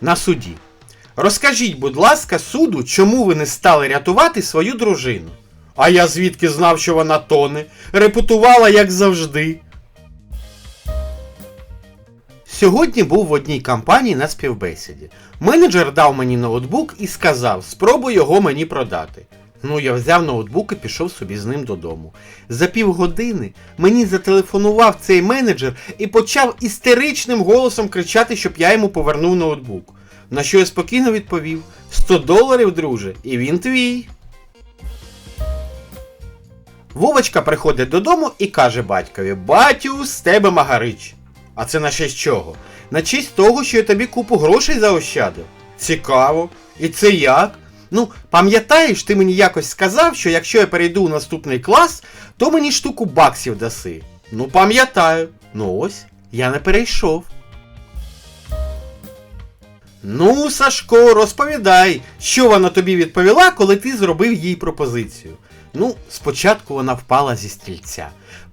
на суді. Розкажіть, будь ласка, суду, чому ви не стали рятувати свою дружину? А я звідки знав, що вона тоне, репутувала як завжди. Сьогодні був в одній компанії на співбесіді. Менеджер дав мені ноутбук і сказав, спробуй його мені продати. Ну, я взяв ноутбук і пішов собі з ним додому. За півгодини мені зателефонував цей менеджер і почав істеричним голосом кричати, щоб я йому повернув ноутбук. На що я спокійно відповів: 100 доларів, друже, і він твій. Вовочка приходить додому і каже батькові: Батю, з тебе магарич. А це на честь чого? На честь того, що я тобі купу грошей заощадив. Цікаво. І це як? Ну, пам'ятаєш, ти мені якось сказав, що якщо я перейду у наступний клас, то мені штуку баксів даси. Ну, пам'ятаю. Ну ось, я не перейшов. Ну, Сашко, розповідай, що вона тобі відповіла, коли ти зробив їй пропозицію. Ну, спочатку вона впала зі стрільця.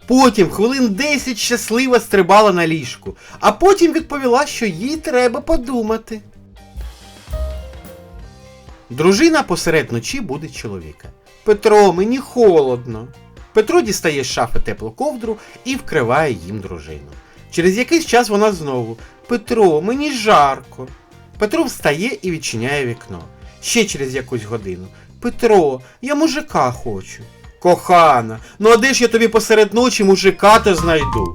Потім хвилин 10 щасливо стрибала на ліжку, а потім відповіла, що їй треба подумати. Дружина посеред ночі буде чоловіка. Петро, мені холодно. Петро дістає з шафи теплу ковдру і вкриває їм дружину. Через якийсь час вона знову Петро, мені жарко. Петро встає і відчиняє вікно. Ще через якусь годину. Петро, я мужика хочу. Кохана, ну а де ж я тобі посеред ночі мужика то знайду?